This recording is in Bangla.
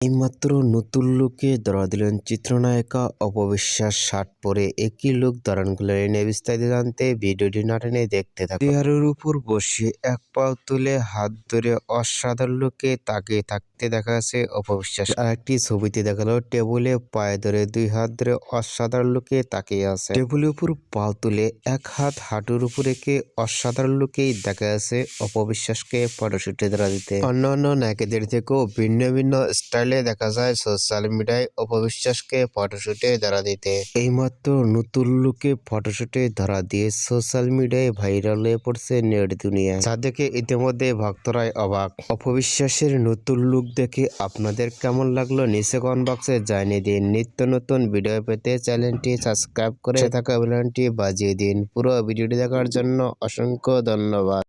এইমাত্র নতুন লুকে ধরা দিলেন চিত্রনায়িকা অপবিশ্বাস শার্ট পরে একই লুক ধারণ করলেন। এই বিস্তারিত জানতে ভিডিওটি না টেনে দেখতে থাকুন। চেয়ারের উপর বসে এক পাও তুলে হাত ধরে অসাধারণ লুকে তাকিয়ে থাকতে দেখা যাচ্ছে অপবিশ্বাস। আর একটি ছবিতে দেখাল, টেবিলে পায়ে ধরে দুই হাত ধরে অসাধারণ লুকে তাকিয়ে আছে। টেবিলের উপর পা তুলে এক হাত হাঁটুর উপর রেখে অসাধারণ লুকেই দেখা যাচ্ছে অপবিশ্বাসকে ফটোশুটে ধরা দিতে। অন্যান্য নায়িকাদের থেকেও ভিন্ন ভিন্ন স্টাইলে দেখা যায় সোশ্যাল মিডিয়ায় অপবিশ্বাসকে ফটোশুটে ধরা দিতে। এইমাত্র নতুন লুকে ফটোশুটে ধরা দিয়ে সোশ্যাল মিডিয়ায় ভাইরাল হয়ে পড়ছে নেট দুনিয়া। যা দেখে ইতিমধ্যে ভক্তরাই অবাক। অপবিশ্বাসের নতুন লুক দেখে আপনাদের কেমন লাগল নিচে কমেন্ট বক্সে জানিয়ে দিন। নিত্য নতুন ভিডিও পেতে চ্যানেলটি সাবস্ক্রাইব করে থাকা বেলনটি বাজিয়ে দিন। পুরো ভিডিওটি দেখার জন্য অসংখ্য ধন্যবাদ।